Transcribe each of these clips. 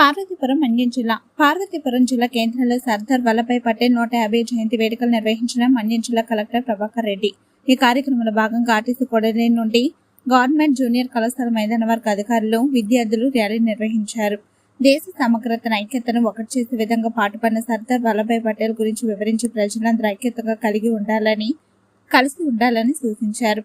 పార్వతీపురం మన్యం జిల్లా. పార్వతీపురం జిల్లా కేంద్రంలో సర్దార్ వల్లభాయ్ పటేల్ నూట యాభై జయంతి వేడుకలు నిర్వహించిన మన్యం జిల్లా కలెక్టర్ ప్రభాకర్ రెడ్డి. ఈ కార్యక్రమంలో భాగంగా ఆర్టీసీ కొడలి నుండి గవర్నమెంట్ జూనియర్ కళాశాల మైదాన వర్గ అధికారులు విద్యార్థులు ర్యాలీ నిర్వహించారు. దేశ సమగ్రతను ఐక్యతను ఒకటి చేసే విధంగా పాటుపడిన సర్దార్ వల్లభాయ్ పటేల్ గురించి వివరించి ప్రజలందరూ ఐక్యతగా కలిగి ఉండాలని కలిసి ఉండాలని సూచించారు.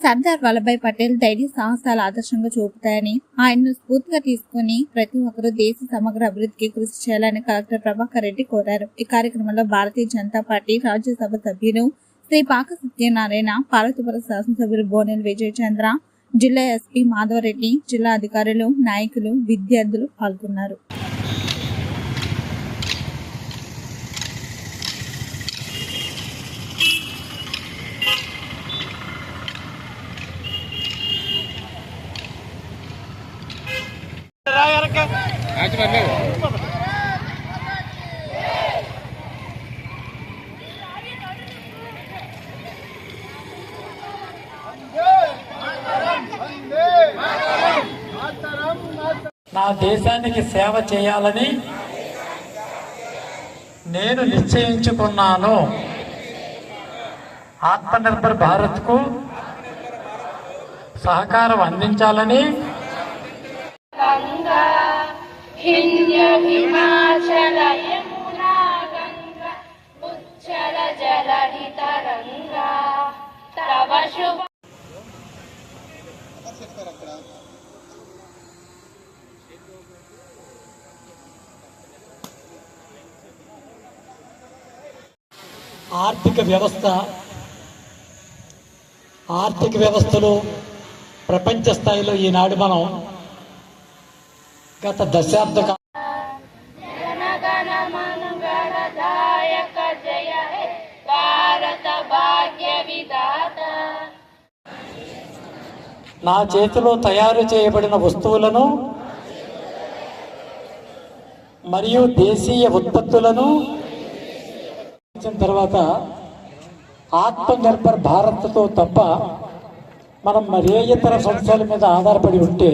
సర్దార్ వల్లభాయ్ పటేల్ ధైర్య సాహసాల ఆదర్శంగా చూపుతాయని ఆయన్ను స్ఫూర్తిగా తీసుకుని ప్రతి ఒక్కరూ దేశ సమగ్ర అభివృద్ధికి కృషి చేయాలని కలెక్టర్ ప్రభాకర్ రెడ్డి కోరారు. ఈ కార్యక్రమంలో భారతీయ జనతా పార్టీ రాజ్యసభ సభ్యులు శ్రీ పాక సత్యనారాయణ పార్వతీపుర శాసనసభ్యులు బోనెల్ విజయ చంద్ర జిల్లా ఎస్పీ మాధవరెడ్డి జిల్లా అధికారులు నాయకులు విద్యార్థులు పాల్గొన్నారు. నా దేశానికి సేవ చేయాలని నేను నిశ్చయించుకున్నాను. ఆత్మనిర్భర్ భారత్కు సహకారం అందించాలని ఆర్థిక వ్యవస్థ ఆర్థిక వ్యవస్థలో ప్రపంచ స్థాయిలో ఈనాడు మనం గత దశాబ్ద భాగ్య విదా నా చేతిలో తయారు చేయబడిన వస్తువులను మరియు దేశీయ ఉత్పత్తులను ఇచ్చిన తర్వాత ఆత్మనిర్భర్ భారత్తో తప్ప మనం మరే ఇతర సంస్థల మీద ఆధారపడి ఉంటే